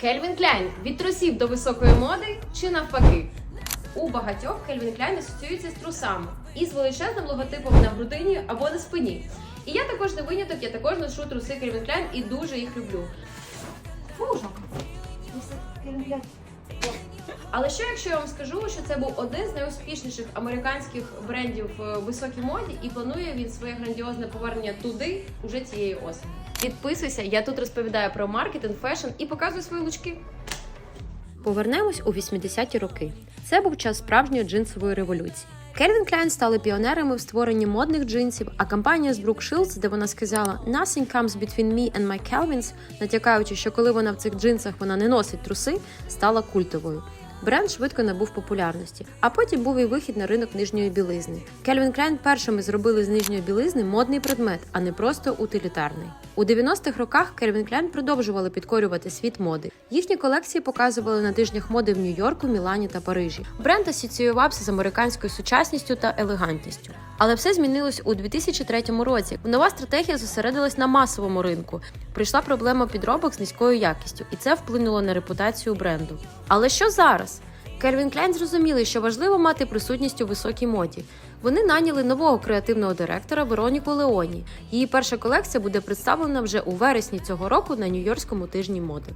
Кельвін Кляйн від трусів до високої моди чи навпаки? У багатьох Кельвін Кляйн асоціюється з трусами і з величезним логотипом на грудині або на спині. І я також не виняток, я також ношу труси Кельвін Кляйн і дуже їх люблю. Фужа. Але що якщо я вам скажу, що це був один з найуспішніших американських брендів в високій моді, і планує він своє грандіозне повернення туди уже цієї осені. Підписуйся, я тут розповідаю про маркетинг, фешн і показую свої лучки. Повернемось у 80-ті роки. Це був час справжньої джинсової революції. Кельвін Кляйн стали піонерами в створенні модних джинсів, а кампанія з Брук Шилдс, де вона сказала «Nothing comes between me and my Calvins», натякаючи, що коли вона в цих джинсах вона не носить труси, стала культовою. Бренд швидко набув популярності, а потім був і вихід на ринок нижньої білизни. Кельвін Кляйн першими зробили з нижньої білизни модний предмет, а не просто утилітарний. У 90-х роках Кельвін Кляйн продовжували підкорювати світ моди. Їхні колекції показували на тижнях моди в Нью-Йорку, Мілані та Парижі. Бренд асоціювався з американською сучасністю та елегантністю. Але все змінилось у 2003 році. Нова стратегія зосередилась на масовому ринку. Прийшла проблема підробок з низькою якістю, і це вплинуло на репутацію бренду. Але що зараз? Кельвін Кляйн зрозуміли, що важливо мати присутність у високій моді. Вони наняли нового креативного директора Вероніку Леоні. Її перша колекція буде представлена вже у вересні цього року на Нью-Йоркському тижні моди.